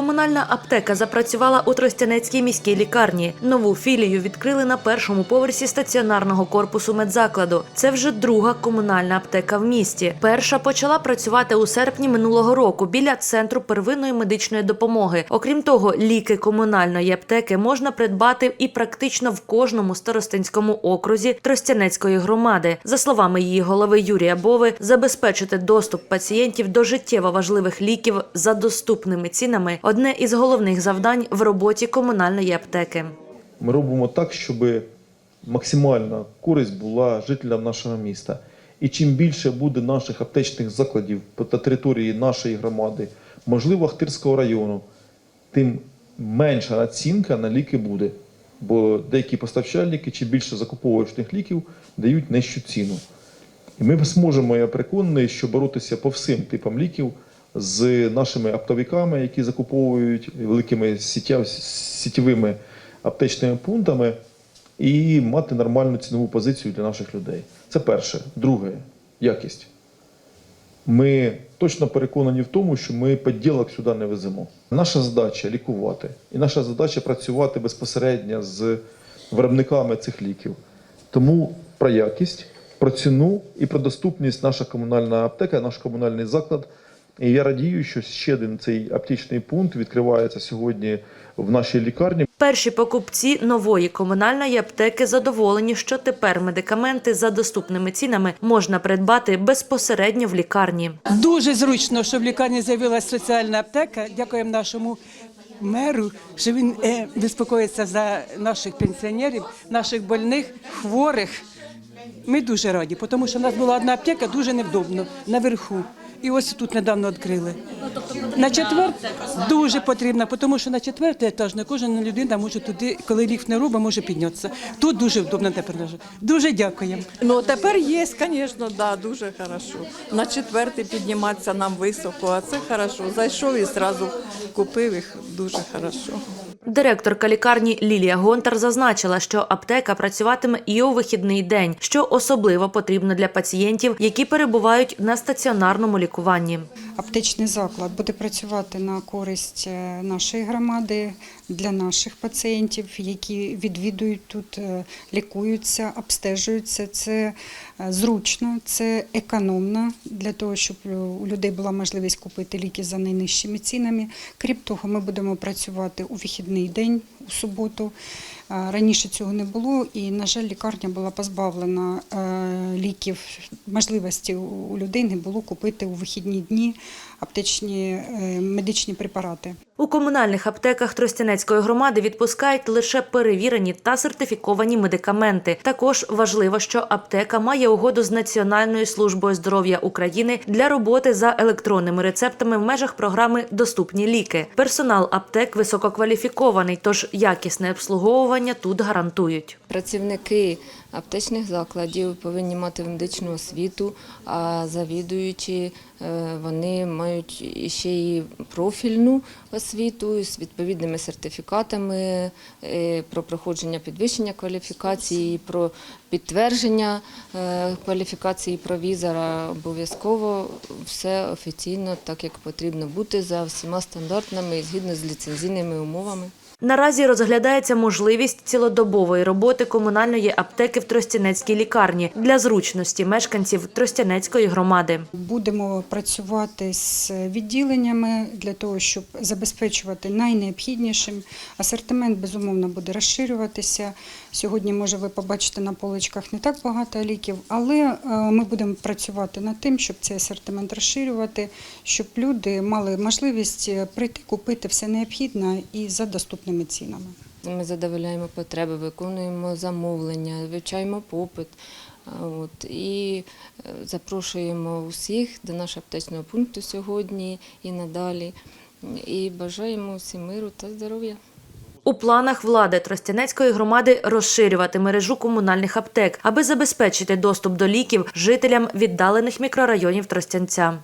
Комунальна аптека запрацювала у Тростянецькій міській лікарні. Нову філію відкрили на першому поверсі стаціонарного корпусу медзакладу. Це вже друга комунальна аптека в місті. Перша почала працювати у серпні минулого року біля центру первинної медичної допомоги. Окрім того, ліки комунальної аптеки можна придбати і практично в кожному старостинському окрузі Тростянецької громади. За словами її голови Юрія Бови, забезпечити доступ пацієнтів до життєво важливих ліків за доступними цінами одне із головних завдань в роботі комунальної аптеки. Ми робимо так, щоб максимальна користь була жителям нашого міста. І чим більше буде наших аптечних закладів та території нашої громади, можливо, Ахтирського району, тим менша націнка на ліки буде. Бо деякі поставщальники, чи більше закуповують них ліків, дають нижчу ціну. І ми зможемо, я переконаний, що боротися по всім типам ліків з нашими оптовиками, які закуповують великими сітєвими аптечними пунктами, і мати нормальну цінову позицію для наших людей. Це перше. Друге якість. Ми точно переконані в тому, що ми поділок сюди не веземо. Наша задача лікувати, і наша задача працювати безпосередньо з виробниками цих ліків. Тому про якість, про ціну і про доступність наша комунальна аптека, наш комунальний заклад. І я радію, що ще один цей аптечний пункт відкривається сьогодні в нашій лікарні. Перші покупці нової комунальної аптеки задоволені, що тепер медикаменти за доступними цінами можна придбати безпосередньо в лікарні. Дуже зручно, що в лікарні з'явилася соціальна аптека. Дякуємо нашому меру, що він безпокоїться за наших пенсіонерів, наших больних, хворих. Ми дуже раді, тому що в нас була одна аптека дуже невдобно наверху. І ось тут недавно відкрили. На четвер дуже потрібно, тому що на четвертий етаж не кожна людина може туди, коли ліфт не робить, може піднятися. Тут дуже вдобно тепер лежить. Дуже дякуємо. Ну тепер є, звісно, да, дуже хорошо. На четвертий підніматися нам високо, а це хорошо. Зайшов і одразу купив їх дуже хорошо. Директорка лікарні Лілія Гонтар зазначила, що аптека працюватиме і у вихідний день, що особливо потрібно для пацієнтів, які перебувають на стаціонарному лікуванні. Аптечний заклад буде працювати на користь е, нашої громади для наших пацієнтів, які відвідують тут, е, лікуються, обстежуються. Це е, зручно, це економно для того, щоб у людей була можливість купити ліки за найнижчими цінами. Крім того, ми будемо працювати у вихідний день, у суботу. Е, Раніше цього не було, і, на жаль, лікарня була позбавлена е, ліків, можливості у людей було купити у вихідні дні аптечні е, медичні препарати. У комунальних аптеках Тростянецької громади відпускають лише перевірені та сертифіковані медикаменти. Також важливо, що аптека має угоду з Національною службою здоров'я України для роботи за електронними рецептами в межах програми Доступні ліки. Персонал аптек висококваліфікований, тож якісне обслуговування тут гарантують. Працівники аптечних закладів повинні мати медичну освіту, а завідуючі е, вони мають ще і профільну освіту з відповідними сертифікатами е, про проходження підвищення кваліфікації, про підтвердження е, кваліфікації провізора. Обов'язково все офіційно, так як потрібно бути за всіма стандартами і згідно з ліцензійними умовами. Наразі розглядається можливість цілодобової роботи комунальної аптеки в Тростянецькій лікарні для зручності мешканців Тростянецької громади. Будемо працювати з відділеннями для того, щоб забезпечувати найнеобхіднішим. Асортимент безумовно буде розширюватися. Сьогодні, може, ви побачите на поличках не так багато ліків, але е, ми будемо працювати над тим, щоб цей асортимент розширювати, щоб люди мали можливість е, прийти купити все необхідне і за доступними цінами. Ми задовольняємо потреби, виконуємо замовлення, вивчаємо попит. От, і е, запрошуємо усіх до нашого аптечного пункту сьогодні і надалі. І бажаємо всім миру та здоров'я. У планах влади Тростянецької громади розширювати мережу комунальних аптек, аби забезпечити доступ до ліків жителям віддалених мікрорайонів Тростянця.